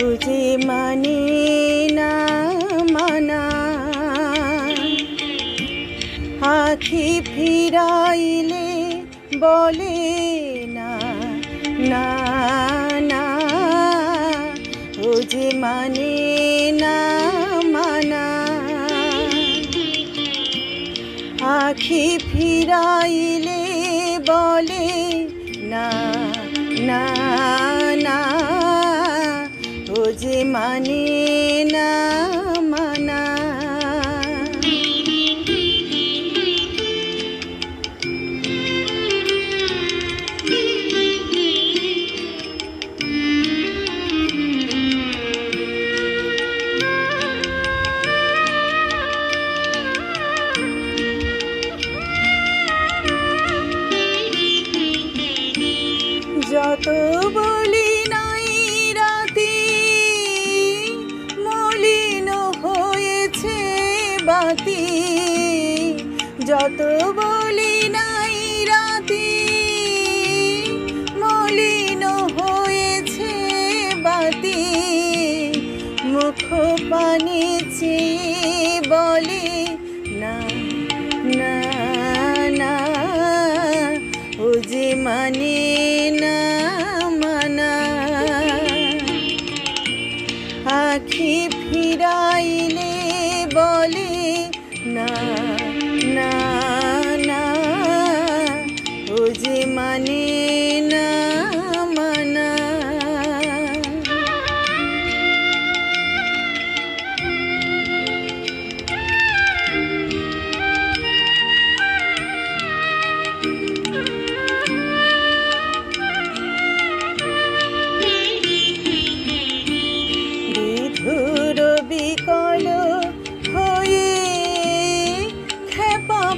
বুঝে মানে না মানা। আখি ফিরাইলে বলে না না না। বুঝে মানে না মানা। আখি ফিরাইলে বলে না না। মানে না মানা। যত বলি বাতি যত বলি নাই রাতে, মলিন হয়েছে বাতি, মুখ পানি বলে না না না, ও যে মানে না, মানা। আখি ফিরাইলে বলে না না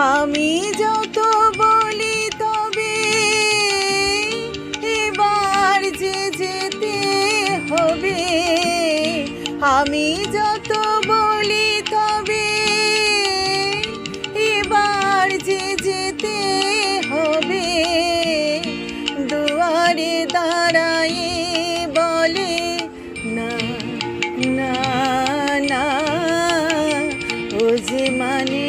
আমি যত বলি তবে এবার যে যেতে হবে। আমি যত বলি তবে এবার যে যেতে হবে। দুয়ারে দাঁড়াই বলে, না না না, ও যে মানে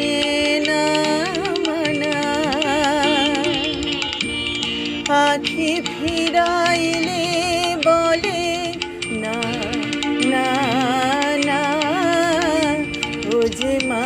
যে মা